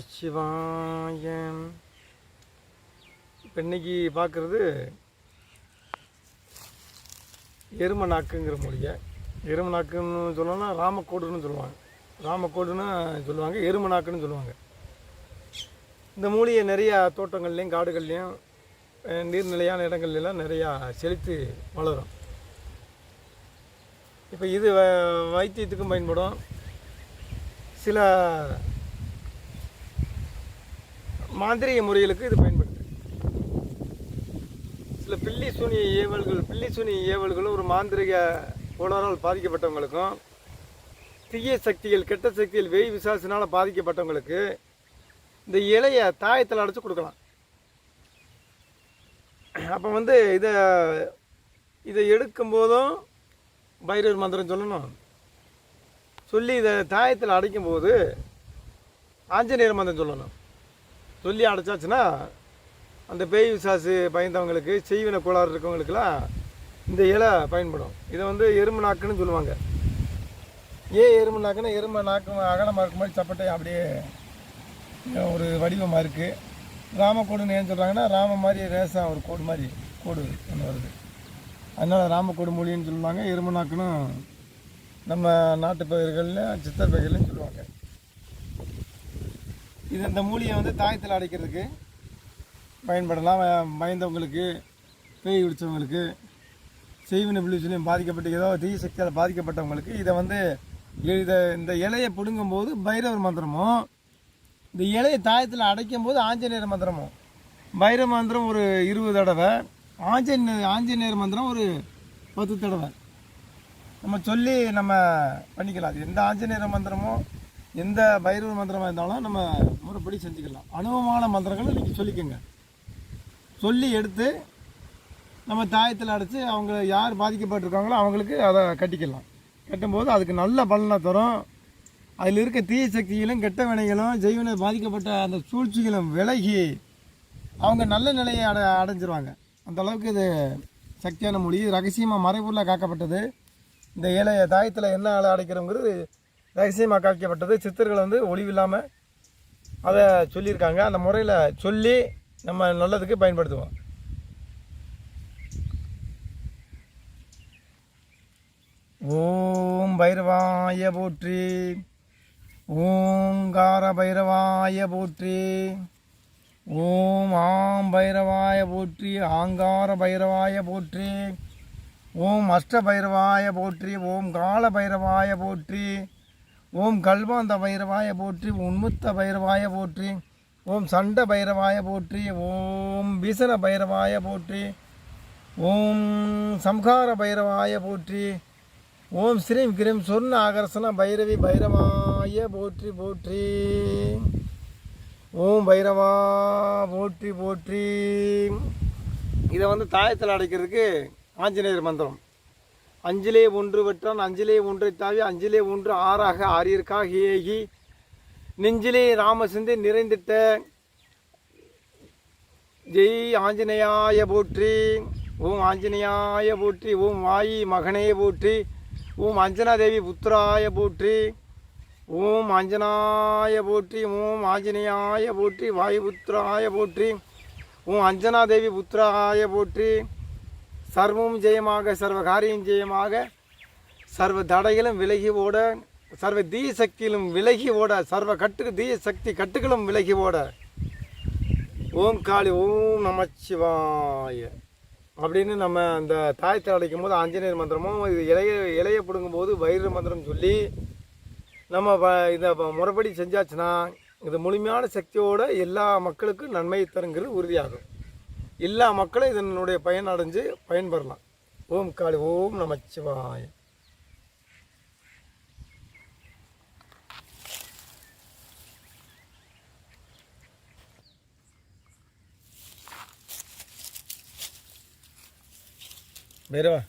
நமசிவாய இப்போ இன்னைக்கு பார்க்குறது எரும நாக்குங்கிற மொழியை. எரும நாக்குன்னு சொல்லணும்னா ராமக்கோடுன்னு சொல்லுவாங்க. ராமக்கோடுன்னு சொல்லுவாங்க எரும நாக்குன்னு சொல்லுவாங்க. இந்த மூலிகை நிறையா தோட்டங்கள்லேயும் காடுகள்லேயும் நீர்நிலையான இடங்கள்லாம் நிறையா செழித்து வளரும். இப்போ இது வ- வைத்தியத்துக்கும் பயன்படும். சில மாந்திரிக முறைகளுக்கு இது பயன்படுது. சில பில்லி சூனிய ஏவல்கள் பில்லி சூனிய ஏவல்களும் ஒரு மாந்திரிக கோளாறால் பாதிக்கப்பட்டவங்களுக்கும் தீய சக்திகள் கெட்ட சக்திகள் வெய் விசாசினால் பாதிக்கப்பட்டவங்களுக்கு இந்த இலையை தாயத்தில் அடைச்சி கொடுக்கலாம். அப்போ வந்து இதை இதை எடுக்கும்போதும் பைரவர் மந்திரம் சொல்லணும். சொல்லி இதை தாயத்தில் அடைக்கும்போது ஆஞ்சநேயர் மந்திரம் சொல்லணும். சொல்லி அடைச்சாச்சுன்னா அந்த பேய் விசாசு பயந்தவங்களுக்கு செய்வின கோளாறு இருக்கவங்களுக்கெல்லாம் இந்த இலை பயன்படும். இதை வந்து எறும்பு நாக்குன்னு சொல்லுவாங்க. ஏன் எறும்பு நாக்குன்னா எறும்பு நாக்கு அகலமாக இருக்கும் மாதிரி சப்பட்டை அப்படியே ஒரு வடிவமாக இருக்குது ராமக்கோடுன்னு ஏன் சொல்கிறாங்கன்னா ராம மாதிரி ரேசா ஒரு கோடு மாதிரி கோடு ஒன்று வருது. அதனால் ராமக்கோடு மொழின்னு சொல்லுவாங்க. எறும்பு நாக்குன்னு நம்ம நாட்டு பயிர்களில் சித்தர் பயிர்கள்னு சொல்லுவாங்க. இது இந்த மூலிகை வந்து தாயத்தில் அடைக்கிறதுக்கு பயன்படலாம். பயந்தவங்களுக்கு பேய் பிடிச்சவங்களுக்கு செய்வின விழிச்சிலையும் பாதிக்கப்பட்டு ஏதோ தீய சக்தியால் பாதிக்கப்பட்டவங்களுக்கு இதை வந்து இதை இந்த இலையை பிடுங்கும்போது பைரவர் மந்திரமும் இந்த இலையை தாயத்தில் அடைக்கும் போது ஆஞ்சநேயர் மந்திரமும். பைரவ மந்திரம் ஒரு இருபது தடவை ஆஞ்சநேயர் ஆஞ்சநேயர் மந்திரம் ஒரு பத்து தடவை. நம்ம சொல்லி நம்ம பண்ணிக்கலாம். அது எந்த ஆஞ்சநேயர் மந்திரமோ எந்த பைரவர் மந்திரமாக இருந்தாலும் நம்ம முறைப்படி செஞ்சுக்கலாம். அனுபவமான மந்திரங்களை நீங்கள் சொல்லிக்கோங்க. சொல்லி எடுத்து நம்ம தாயத்தில் அடைச்சி அவங்க யார் பாதிக்கப்பட்டிருக்காங்களோ அவங்களுக்கு அதை கட்டிக்கலாம். கட்டும்போது அதுக்கு நல்ல பலனை தரும். அதில் இருக்க தீய சக்திகளும் கெட்ட வினைகளும் ஜெய்வனை பாதிக்கப்பட்ட அந்த சூழ்ச்சிகளும் விலகி அவங்க நல்ல நிலையை அடை அடைஞ்சிருவாங்க. அந்த அளவுக்கு இது சக்தியான மொழி. ரகசியமாக மறைபொருளாக காக்கப்பட்டது. இந்த ஏழை தாயத்தில் என்ன ஆளை அடைக்கிறோங்கிறது ரகசியமாக காக்கப்பட்டது சித்தர்கள் வந்து ஒளிவில்லாமல் அதை சொல்லியிருக்காங்க. அந்த முறையில் சொல்லி நம்ம நல்லதுக்கு பயன்படுத்துவோம். ஓம் பைரவாய போற்றி. ஓங்கார பைரவாய போற்றி. ஓம் ஆம் பைரவாய போற்றி. ஆங்கார பைரவாய போற்றி. ஓம் அஷ்ட பைரவாய போற்றி. ஓம் கால பைரவாய போற்றி. ஓம் கல்வாந்த பைரவாய போற்றி உன்முத்த பைரவாய போற்றி ஓம் சண்ட பைரவாய போற்றி ஓம் பீசன பைரவாய போற்றி ஓம் சம்ஹார பைரவாய போற்றி ஓம் ஸ்ரீம் கிரீம் சொர்ண ஆகர்ஷண பைரவி பைரவாய போற்றி போற்றி. ஓம் பைரவா போற்றி போற்றி. இதை வந்து தாயத்தில் அடைக்கிறதுக்கு ஆஞ்சநேயர் மந்திரம். அஞ்சிலே ஒன்று வெற்றான் அஞ்சிலே ஒன்றை தாவி அஞ்சிலே ஒன்று ஆறாக ஆறியற்காக ஏகி நெஞ்சிலே ராமசிந்தை நிறைந்திட்ட ஜெய் ஆஞ்சநேயாய போற்றி ஓம் ஆஞ்சநேயாய போற்றி ஓம் வாயி மகனே போற்றி ஓம் அஞ்சனாதேவி புத்திராய போற்றி ஓம் அஞ்சனாய போற்றி ஓம் ஆஞ்சநேயாய போற்றி வாயுபுத்திராய போற்றி ஓம் அஞ்சனாதேவி புத்திராய போற்றி சர்வம் ஜெயமாக சர்வ காரியம் ஜெயமாக சர்வ தடைகளும் விலகி ஓட சர்வ தீய சக்தியிலும் விலகி ஓட சர்வ கட்டு தீய சக்தி கட்டுகளும் விலகி ஓட. ஓம் காளி ஓம் நமச்சிவாய அப்படின்னு நம்ம அந்த தாயத்தை அடைக்கும் போது ஆஞ்சநேயர் மந்திரமும் இது இலைய இலைய பிடுங்கும்போது வயிறு மந்திரம் சொல்லி நம்ம வ- இதை முறைப்படி செஞ்சாச்சுன்னா இது முழுமையான சக்தியோட எல்லா மக்களுக்கும் நன்மை தருங்கிறது உறுதியாகும். எல்லா மக்களும் இதனுடைய பயன் அடைஞ்சு பயன்பெறலாம். ஓம் காளி ஓம் நமச்சிவாய பைரவா